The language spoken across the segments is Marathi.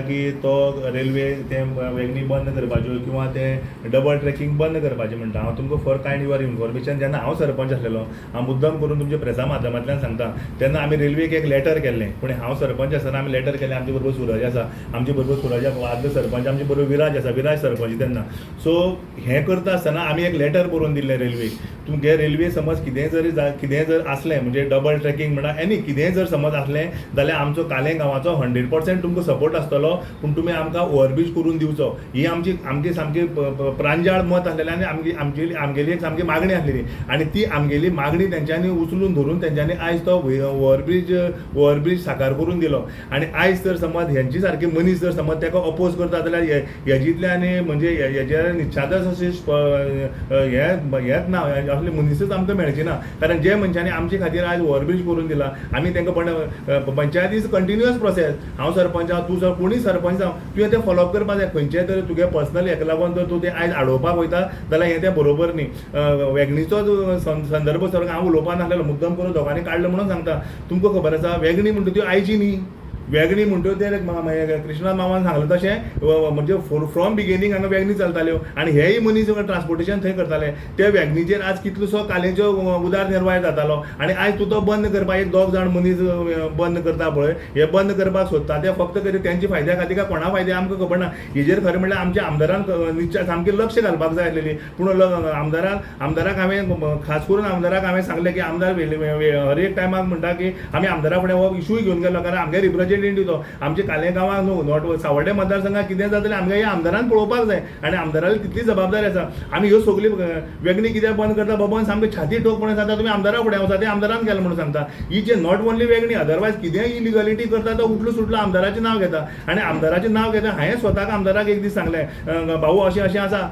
की तो रेल्वे ते वेगनी बंद करपाच्यो किंवा ते डबल ट्रॅकिंग बंद करपाचें म्हणटा. हांव तुमकां फॉर कायंड युअर इन्फॉर्मेशन जेन्ना हांव सरपंच आसलेलो हांव मुद्दम करून तुमच्या प्रेसा माध्यमांतल्यान सांगता. तेन्ना आमी रेल्वेक एक लेटर केल्लें. पूण हांव सरपंच आसतना आमी लेटर केलें आमचे बरोबर सुरज आसा. आमचे बरोबर सुरज आदलो सरपंच आमचे बरोबर विराज आसा विराज सरपंच तेन्ना. सो हें करता आसतना आमी एक लेटर बरोवन दिल्लें रेल्वेक. तुमगे रेल्वे समज कितेंय जरी कितेंय जर आसलें म्हणजे डबल ट्रॅकिंग म्हणा एनी कितेंय जर समज आसलें जाल्यार आमचो कालें गांवाचो हंड्रेड पर्सेंट तुमकां सपोर्ट आसतलो. पूण तुमी आमकां ओवरब्रीज करून दिवचो. ही आमची आमची सामकी प्रांजाळ मत आसलेलें आनी आमची आमची आमगेली एक सामकी मागणी आसलेली. आनी ती आमगेली मागणी तेंच्यांनी उचलून धरून तेंच्यांनी आयज तो ओवरब्रीज ओवरब्रीज साकार करून दिलो. आनी आयज जर समज हेंची सारकी मनीस जर समज तेका अपोज करता जाल्यार हे- हेजींतल्यान म्हणजे हेजेर निश्चातच अशें हें हेंच हेच ना असले मनीसच आमकां मेळचे ना. कारण जे मनशांनी आमचे खातीर आयज ओवरब्रीज करून दिला आमी तेंका पण पंचायतीच कंटिन्युअस प्रोसेस हांव सरपंच आहां तूं जर कोणी सरपंच जावं? तुवें तें फॉलोअप करपाक जाय खंयचेय तर तुगे पर्सनल हेका लागून जर तूं तें आयज आडोवपाक वयता जाल्यार हें तें बरोबर न्ही. वेगणीचो संदर्भ सर हांव उलोवपा नासलेलो मुद्दम करून दोगांनी काडलो म्हणून सांगता. तुमकां खबर आसा वेगणी म्हणटा त्यो आयची न्ही. वेगणी म्हणटा ते कृष्णा मामान सांगलें तशें म्हणजे फ्रॉम बिगिनींग हांगा वेगणी चलताल्यो. आनी हेय मनीस ट्रान्सपोर्टेशन थंय करताले. त्या वेगणीचेर आज कितलोसो कालेचो उदार निर्वाह जातालो. आनी आयज तूं तो बंद करपाक एक दोग जाण मनीस बंद करता पळय. हे बंद करपाक सोदता. ते फक्त कितें तेंच्या फायद्या खातीर काय कोणा फायद्या आमकां खबर ना. हेजेर खरें म्हणल्यार आमच्या आमदारान निश्चय सामकें लक्ष घालपाक जाय आसलेली. पूण आमदाराक आमदारान आमदाराक हांवें खास करून आमदाराक हांवें सांगलें की आमदार हर एक टायमाक म्हणटा की आमी आमदारा फुडें हो इशूय घेवन गेलो कारण आमगे रिप्रेजेंट रिप्रेझेंटेटिव्ह तो आमचे कालेगांवांक न्हू नॉट सावड्डे मतदारसंघात कितें जाता जाल्यार आमगे ह्या आमदारान पळोवपाक जाय. आनी आमदाराली तितली जबाबदारी आसा. आमी ह्यो सगळी वेगळी वेगणी कित्याक बंद करता बाबा सामकें छाती ठोकपणे सांगता तुमी आमदारा फुडें वचा ते आमदारान केलें म्हणून सांगता. ही जे नॉट ओन्ली वेगणी अदरवायज कितेंय इलिगलिटी करता तो उठलो सुटलो आमदाराचें नांव घेता. आनी आमदाराचें नांव घेता हांवें स्वताक आमदाराक एक दीस सांगलें भाऊ अशें अशें आसा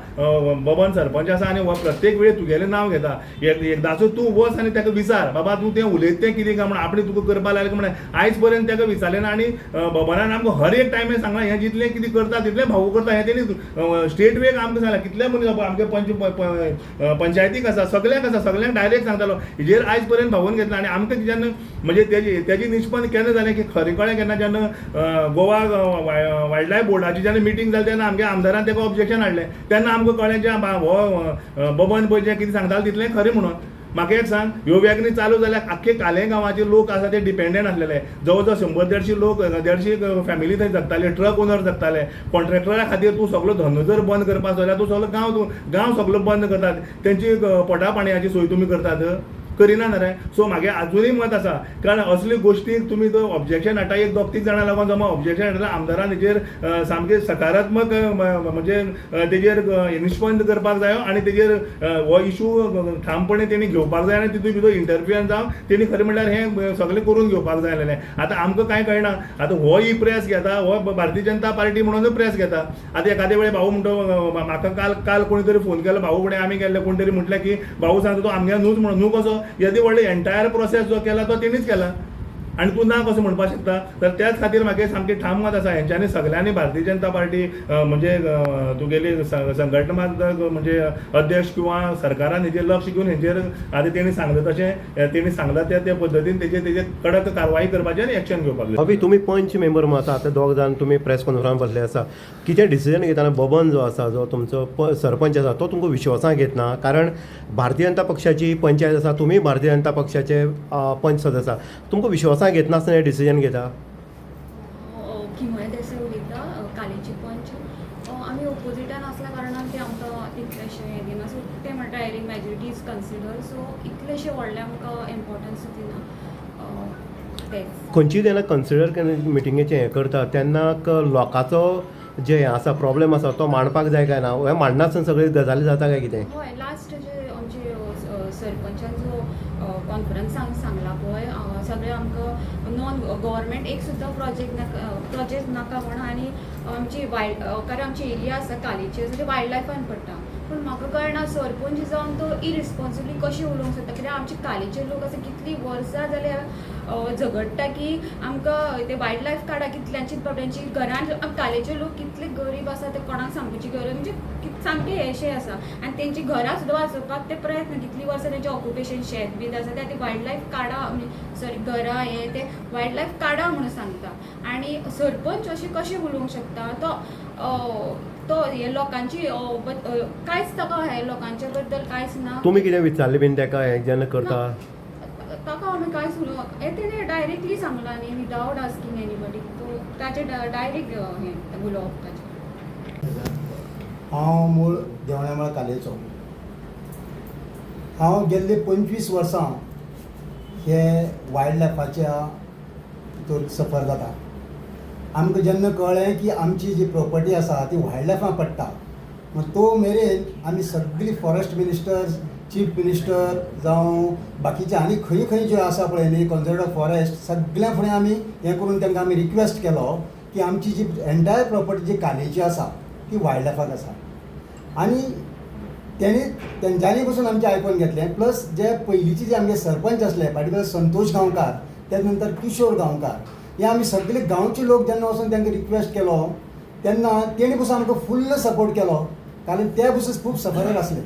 बबन सरपंच आसा आनी हो प्रत्येक वेळ तुगेलें नांव घेता. एकदाचो तूं वच आनी ताका विचार बाबा तूं तें उलयत तें कितें काय म्हण आपणें तुका करपा लायलें म्हणून आयज पर्यंत ताका विचारलें ना आनी अ, आमकां हर एक टायमे सांगलां हें जितलें कितें करता तितलें भाऊ करता हें तेणी स्टेट वेक आमकां सांगलां कितले मनीस आमचे आमगे पंच पंचायतीक आसा सगळ्यांक आसा सगळ्यांक डायरेक्ट सांगतालो हेजेर आयज पर्यंत भावून घेतला आनी आमकां जेन्ना म्हणजे तेजी तेजी निश्पन्न केन्ना जालें की खरें कळ्ळें केन्ना जेन्ना गोवा वायल्ड लायफ बोर्डाची जेन्ना मिटींग जाली तेन्ना आमगे आमदारान तेका ऑब्जेक्शन हाडलें तेन्ना आमकां कळ्ळें जें हो बबन पळय जें कितें सांगतालो तितलें खरें म्हणून. म्हाका एक सांग ह्यो वेगणी चालू जाल्यार आख्खे काले गांवाचे लोक आसा ते डिपेंडंट आसलेले जवळ जवळ शंबर देडशी लोक देडशी फॅमिली थंय जगताले ट्रक ओनर जगताले. कॉन्ट्रॅक्टरा खातीर तूं सगळो धंदो जर बंद करपाक जाल्यार तूं सगळो गांव तूं गांव सगळो बंद करतात. तेंची पोटा पाणयाची सोय तुमी करतात. करिना ना रे. सो म्हागे अजूनय मत आसा कारण असली गोश्टीक तुमी तो ऑब्जेक्शन हाडटा एक दोग तीग जाणां लागून जमा ऑब्जेक्शन हाडटा आमदारान हेजेर सामकें सकारात्मक म्हणजे तेजेर अ, करपाक जायो आनी तेजेर हो इशू ठामपणे तेणी घेवपाक जाय आनी तितून भितर इंटरफियन जावन तेणी खरें म्हणल्यार हें सगळें करून घेवपाक जाय आसलेलें आतां आमकां कांय कळना. आतां हो ही प्रेस घेता हो भारतीय जनता पार्टी म्हणून प्रेस घेता. आतां एखादे वेळी भाऊ म्हणतो म्हाका काल काल कोणी तरी फोन केलो भाऊ फुडें आमी गेल्ले कोण तरी म्हटलें की भाऊ सांगता तो आमगे न्हूच म्हणून न्हू कसो? यदि व्हडली एंटायर प्रोसेस जो केला तो तेणीच केला. आनी तूं ना कसो म्हणपाक शकता? तर त्याच खातीर म्हाका सामकें ठाम मत आसा हेंच्यांनी सगळ्यांनी भारतीय जनता पार्टी म्हणजे तुगेली संघटना म्हणजे अध्यक्ष किंवा सरकारान हेजेर लक्ष घेवन हेजेर आतां तेणी सांगलें तशें तेणी सांगलां त्या त्या पद्दतीन तेजेर तेजेर कडक कारवाई करपाचें आनी एक्शन घेवपाक जाय हवी तुमी पंच मेंबर मग आतां आतां दोग जाण तुमी प्रेस कॉन्फरन्स बसले आसा. कितें डिसिजन घेताना बबन जो आसा जो तुमचो प- सरपंच आसा तो तुमकां विश्वासांत घेतना कारण भारतीय जनता पक्षाची पंचायत आसा तुमी भारतीय जनता पक्षाचे पंच सदस्य आसा. तुमकां विश्वास विश्वासाक घेतना आसतना हे डिसिजन घेता? किमय देसाय उलयता अ, कालेची पंच अ, आमी ओपोजिटान आसल्या कारणान ते आमकां तितलेशें हें दिना सो ते म्हणटा एरी मेजॉरिटी इज कन्सिडर सो इतलेशें व्हडलें आमकां इम्पॉर्टन्स दिना अ, तेंच. खंयची जेन्ना कन्सिडर मिटिंगेचें हें करता तेन्ना लोकांचो जे हें आसा प्रॉब्लेम आसा तो मांडपाक जाय काय ना? हे मांडनासतना सगळे गजाली जाता काय कितें? हय लास्ट जे आमचे सरपंचान जो कॉन्फरन्सांक सांगला पळय सगळे आमकां नॉन गव्हर्मेंट एक सुद्दां प्रोजेक्ट नाका प्रोजेक्ट नाका म्हण आनी आमची वायल्ड कारण आमची एरिया आसा कालीची वायल्ड लायफान पडटा पूण म्हाका कळना सरपंच जावन तो इरिस्पॉन्सिबली कशें उलोवंक शकता? कित्याक आमचे कालेचे लोक आसा कितलीं वर्सां जाल्यार झगडटा की आमकां ते वायल्ड लायफ कार्डा कितल्यांची बाबड्यांची घरान कालेचे लोक कितले गरीब आसा ते कोणाक सांगपाची गरज म्हणजे कित- सामके हेशे आसा आनी तेंची घरां सुद्दां वाचोवपाक ते प्रयत्न कितलीं वर्सां तेंचें ऑक्युपेशन शेत बी आसा ते वायल्ड लायफ कार्डा सॉरी घरां हे ते वायल्ड लायफ कार्डा म्हणून सांगता. आनी सरपंच अशें कशें उलोवंक शकता? तो तो हे लोकांची अ, बद- अ, कांयच ताका हे लोकांच्या बद्दल कांयच ना. तुमी कितें विचारलें बीन ताका हें जेन्ना करता? ताका आमी कांयच उलोवंक हे तेणे डायरेक्टली सांगलां न्ही विदावट आस्किंग एनीबडी तो ताचें डायरेक्ट हें उलोवप ताचें हांव मूळ देवळामळ कालेचो. हांव गेल्ली पंचवीस वर्सां हे वायल्ड लायफाच्या हितून सफर जाता. आमकां जेन्ना कळ्ळें की आमची जी प्रॉपर्टी आसा ती वायल्ड लायफां पडटा मग तो मेरेन आमी सगळीं फॉरेस्ट मिनिस्टर्स चीफ मिनिस्टर जावं बाकीचे आनी खंय खंय ज्यो आसा पळय न्ही कन्झर्वेट फॉरेस्ट सगळ्या फुडें आमी हें करून तांकां आमी रिक्वेस्ट केलो की आमची जी एन्टायर प्रॉपर्टी जी कालेची आसा ती वायल्ड लायफाक आसा. आनी तेणी तेंच्यांनी पसून आमचें आयकून घेतलें प्लस जे पयलींचे जे आमचे सरपंच आसले पार्टिक्युलर संतोश गांवकार त्या नंतर किशोर गांवकार हे आमी सगळे गांवचे लोक जेन्ना वचून तांकां रिक्वेस्ट केलो तेन्ना तेणी पसून आमकां फुल्ल सपोर्ट केलो. कारण ते पसून खूब सफरर आसले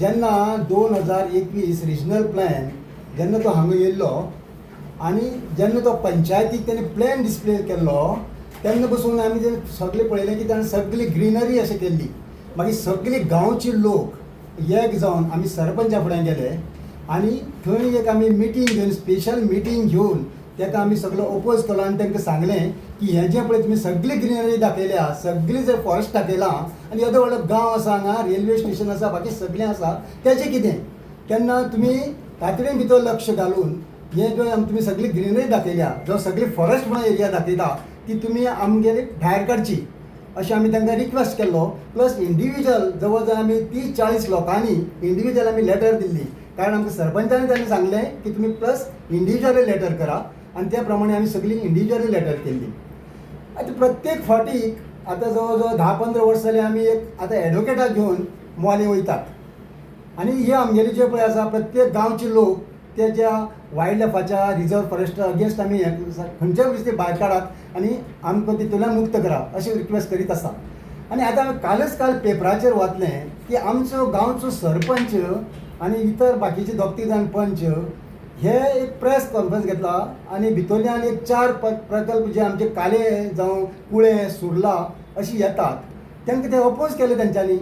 जेन्ना दोन हजार एकवीस रिजनल प्लॅन जेन्ना तो हांगा येयल्लो आनी जेन्ना तो पंचायतीक तेणी प्लॅन डिस्प्ले केल्लो तेन्ना पसून आमी ते सगळे पळयलें की ताणें सगळी ग्रिनरी अशें केल्ली. मागीर सगळे गांवचे लोक एक जावन आमी सरपंचा फुड्यान गेले आनी थंय एक आमी मिटींग घेवन स्पेशल मिटींग घेवन तेका आमी सगळो ओपोज केलो आनी तांकां सांगलें की हें जें पळय तुमी सगळी ग्रिनरी दाखयल्या सगळी जर फॉरेस्ट दाखयलां आनी येदो व्हडलो गांव आसा हांगा रेल्वे स्टेशन आसा बाकी सगळें आसा तेजें कितें तेन्ना तुमी तातडीन भितर लक्ष घालून हें जो तुमी सगळी ग्रिनरी दाखयल्या जो सगळी फॉरेस्ट म्हणून एरिया दाखयता ती तुमी आमगेली भायर काडची अशें आमी तांकां रिक्वेस्ट केल्लो प्लस इंडिविज्युअल जवळ जवळ आमी तीस चाळीस लोकांनी इंडिविज्युअल आमी लेटर दिल्ली कारण आमकां सरपंचानी तांणी सांगलें की तुमी प्लस इंडिविज्युअली लेटर करा. आनी त्या प्रमाणे आमी सगळी इंडिव्हिज्युअली लेटर केल्ली आतां प्रत्येक फावटीक आतां जवळ जवळ धा पंदरा वर्स जाली आमी एक आतां एडवोकेटाक घेवन मोले वयतात आनी हे आमगेले जे पळय आसा प्रत्येक गांवचे लोक ते ज्या वायल्ड लायफाच्या रिजर्व फॉरेस्टा अगेन्स्ट आमी हें खंयच्याय वेळी भायर काडात आनी आमकां तितूंतल्यान मुक्त करा अशी रिक्वेस्ट करीत आसा आनी आतां हांवें कालच काल पेपराचेर वाचलें की आमचो गांवचो सरपंच आनी इतर बाकीचे दोग तीग जाण पंच हे एक प्रेस कॉन्फरन्स घेतला आनी भितरल्यान एक चार प- प्रकल्प जे आमचे काले जावं कुळे सुर्ला अशी येतात. तांकां ते अपोज केले तेंच्यांनी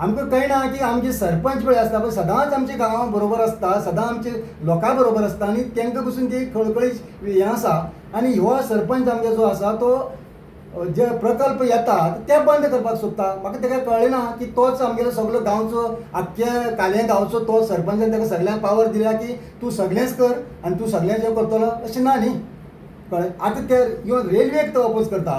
आमकां कळना की आमचे सरपंच पळय आसता पळय सदांच आमच्या गांवा बरोबर आसता सदां आमचे लोकां बरोबर आसता आनी तांकां पसून ती खळखळी हें आसा आनी हो सरपंच आमचो जो आसा तो जे प्रकल्प येतात ते बंद करपाक सोदता. म्हाका ताका कळना की तोच आमगेलो सगळो गांवचो आख्ख्या काले गांवचो तो सरपंचान ताका सगळ्यांक पावर दिल्या की तूं सगळेंच कर आनी तूं सगळें जें करतलो. अशें ना न्ही. कळ्ळें? आतां ते इवन रेल्वेक तो अपोज करता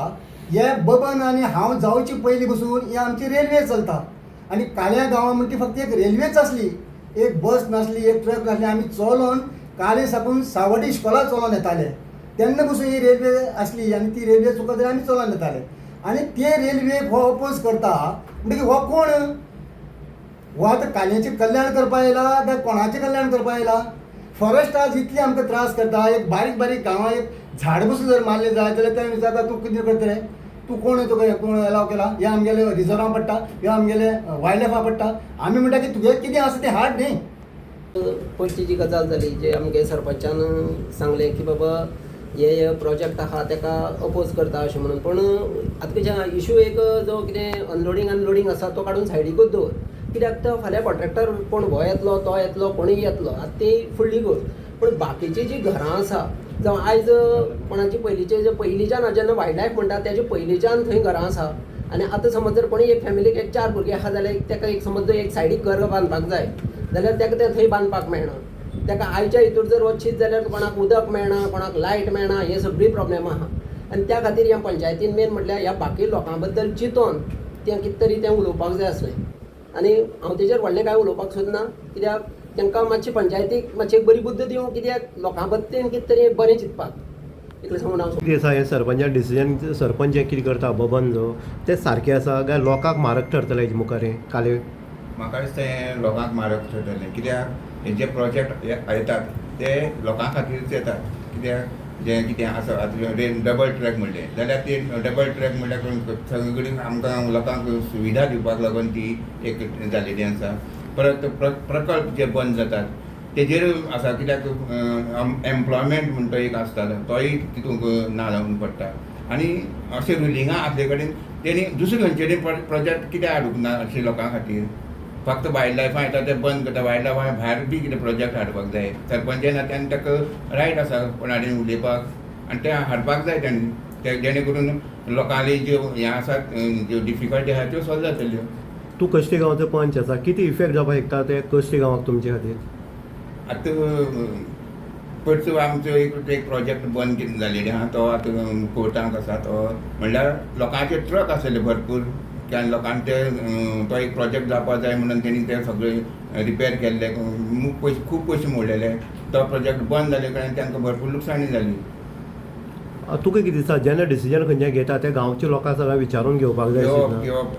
हे बबन आनी हांव जावचे पयलीं पसून ही आमची रेल्वे चलता. आनी काल्या गांवां म्हणटी फक्त एक रेल्वेच आसली. एक बस नासली एक ट्रक नासली आमी चलोन काले साकून सावड्डी इश्कोला चलोन येताले. तेन्ना पसून ही रेल्वे आसली आनी ती रेल्वे चुकत जाल्यार आमी चलोन येताले आनी ते रेल्वेक हो अपोज करता म्हणजे हो कोण? हो आतां काल्याचें कल्याण करपा येयला काय कोणाचें कल्याण करपा येयला फॉरेस्ट आज इतले आमकां त्रास करता एक बारीक बारीक गांवां एक झाड बसून जर मारलें जाय जाल्यार ते विचारता तूं कितें करतले तूं कोण तुका कोण एलाव केला? हे आमगेले रिजर्वां पडटा हे आमगेले वायल्ड लायफा पडटा आमी म्हणटा की तुगे कितें आसा तें हाड न्ही. पयलींची जी गजाल जाली जे आमगे सरपंचान सांगलें की बाबा हे हे प्रोजेक्ट आहा ताका अपोज करता अशें म्हणून. पूण आतां इशू एक जो कितें अनलोडींग अनलोडींग आसा तो काडून सायडीकूच दवर. कित्याक तो फाल्यां कॉन्ट्रॅक्टर कोण हो येतलो तो येतलो कोणूय येतलो आतां ती फुडली गोश्ट पूण बाकीची जी घरां आसा जावं आयज कोणाची पयलींचे जे पयलींच्यान जेन्ना वायल्ड लायफ म्हणटा तेजे पयलींच्यान थंय घरां आसा. आनी आतां समज जर कोणी एक फॅमिलीक एक चार भुरगीं आहा जाल्यार ताका एक समज जर एक सायडीक घर बांदपाक जाय जाल्यार ताका तें थंय बांदपाक मेळना. ताका आयच्या हितूर जर वचशीत जाल्यार कोणाक उदक मेळना कोणाक लायट मेळना हे सगळी प्रॉब्लेम आहा आनी त्या खातीर ह्या पंचायतीन मेन म्हटल्यार ह्या बाकी लोकां बद्दल चिंतोन तें कितें तरी तें उलोवपाक जाय आसलें. आनी हांव तेजेर व्हडलें कांय उलोवपाक सोदना कित्याक तांकां मातशी पंचायतीक मातशी एक बरी बुद्द दिवं कित्याक लोकां बद्दल कितें तरी बरें चिंतपाक. इतलें सांगून हांव कितें आसा हें सरपंचा डिसिजन सरपंच हें कितें करता बबन जो तें सारकें आसा काय लोकांक म्हारग ठरतलें हेजे मुखार हें? काले म्हाका दिसता हें लोकांक म्हारग ठरतलें. कित्याक? हे जे प्रोजेक्ट येतात ते लोकां खातीरच येतात. कित्याक जे कितें आसा आतां डबल ट्रॅक म्हणलें जाल्यार ते डबल ट्रॅक म्हणल्यार सगळे कडेन आमकां लोकांक सुविधा दिवपाक लागून ती एक जालेली आसा. परत प्र प्रकल्प जे बंद जातात तेजेर आसा कित्याक एम्प्लॉयमेंट म्हणटा तो एक आसता तोय तितूंक ना जावन पडटा. आनी अशें रुलिंगां आसले कडेन तेणी दुसरे खंयचे प्रोजेक्ट कित्याक हाडूंक ना अशें लोकां खातीर? फक्त वायल्ड लायफा येता ते बंद करता वायल्ड लायफा भायर बी कितें प्रोजेक्ट हाडपाक जाय. सरपंचान तेन्ना ताका रायट आसा कोणाकडेन उलयपाक आनी ते हाडपाक जाय तेणी ते जेणे करून लोकांली ज्यो हे आसात ज्यो डिफिकल्टी आसा त्यो सॉल्व जातल्यो तूं कश्टी गांवचो पंच आसा कितें इफेक्ट जावपाक शकता ते कश्टी गांवाक तुमचे खातीर आतां पयरचो आमचो एक एक प्रोजेक्ट बंद जालेले आहा. तो आतां कोर्टांत आसा तो म्हणल्यार लोकांचे ट्रक आसले भरपूर. कारण लोकांनी ते एक प्रोजेक्ट जावपा जाय म्हणून तेणी ते सगळे रिपेर केल्ले. पयशे खूब पयशे मोडलेले. तो प्रोजेक्ट बंद जाले कारणान तांकां भरपूर लुकसाणी जाली तुका कितें दिसता जेन्ना डिसिजन खंयचें घेता ते गांवच्या लोकांक सगळ्यांक विचारून घेवपाक जाय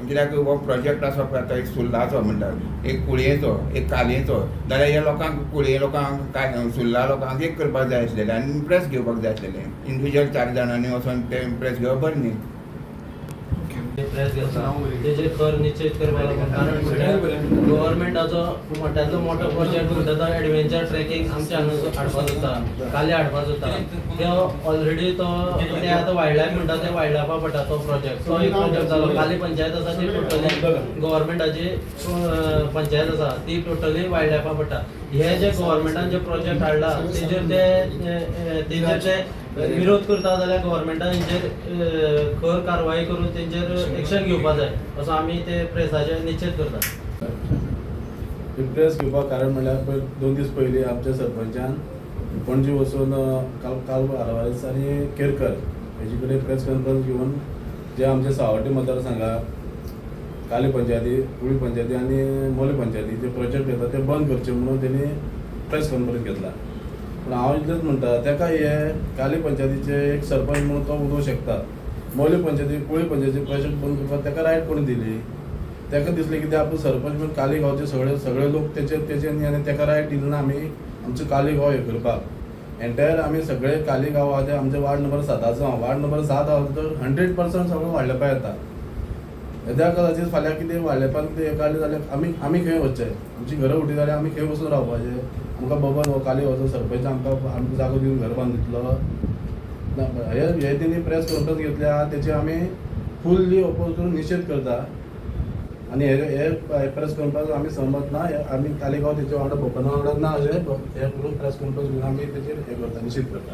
कित्याक हो प्रोजेक्ट आसा पळय आतां एक सुर्लाचो म्हणटात एक कुळयेचो एक कालयेचो जाल्यार हे लोकांक कुळये लोकांक काय सुर्ला लोकांक एक करपाक जाय आसलेलें आनी इम्प्रेस घेवपाक जाय आसलेलें. इंडिविज्युअल चार जाणांनी वचोन ते इम्प्रेस घेवप बरें न्ही. प्रेस घेता तेजे कर निश्चित करपाक लागून कारण म्हटल्यार गव्हर्मेंटाचो मोठ्यांतलो मोठो प्रोजेक्ट म्हणटा तो एडवेंचर ट्रेकिंग आमच्या हांगा हाडपाक जाता काले हाडपाक जाता तो ऑलरेडी तो ते आतां वायल्ड लायफ म्हणटा ते वायल्ड लायफा पडटा तो प्रोजेक्ट तो एक प्रोजेक्ट जालो काली पंचायत आसा ती टोटली गव्हर्मेंटाची पंचायत आसा ती टोटली वायल्ड लायफा पडटा हे जे गव्हर्मेंटान जे प्रोजेक्ट हाडला तेजेर ते तेजेर ते विरोध करता जाल्यार गव्हर्मेंटान हेंचेर खर कारवाई करून तेंचेर एक्शन घेवपाक जाय असो आमी ते प्रेसाचे निश्चित करतात प्रेस घेवपाक कारण म्हणल्यार पय दोन दीस पयलीं आमच्या सरपंचान पणजे वचून काल काल आरवारीस आनी केरकर हेजे कडेन प्रेस कॉन्फरन्स घेवन जे आमचे सावड्डे मतदारसंघा काली पंचायती कुळी पंचायती आनी मोले पंचायती जे प्रोजेक्ट घेता ते बंद करचे म्हणून तेणी प्रेस कॉन्फरन्स घेतला. पूण हांव इतलेंच म्हणटा तेका हे काली पंचायतीचे एक सरपंच म्हणून तो उलोवंक शकता मोले पंचायती कुळी पंचायती प्रेशर बंद करपाक तेका रायट कोणी दिली? तेका दिसलें की ते आपूण सरपंच म्हणून काली गांवचे सगळे सगळे लोक तेचे तेचे न्ही आनी तेका रायट दिलो ना आमी आमचो काली गांव हे करपाक. एंटायर आमी सगळे काली गांव आहा ते आमचे वार्ड नंबर साताचो हांव वार्ड नंबर सात आहा तर हंड्रेड पर्संट सगळो वाडलेपा येता त्या कदाचित फाल्यां कितें वाडलेपान कितें हें काडलें जाल्यार आमी आमी खंय वचचें आमची घरां उठी जाल्यार आमी खंय वचून रावपाचें आमकां बाबा हो काली वचून सरपंच आमकां आमकां जागो दिवन घर बांदून ना, हे हे तेणी प्रेस कॉन्फरन्स घेतल्या तेचे आमी फुल्ली ओपोज करून निशेध करता. आनी हे हे प्रेस कॉन्फरन्स आमी सहमत ना हे आमी कालेगांव तेचे वांगडा भोपना वांगडा ना अशें हे करून प्रेस कॉन्फरन्स घेवन आमी तेचेर हे करता निश्चित करता.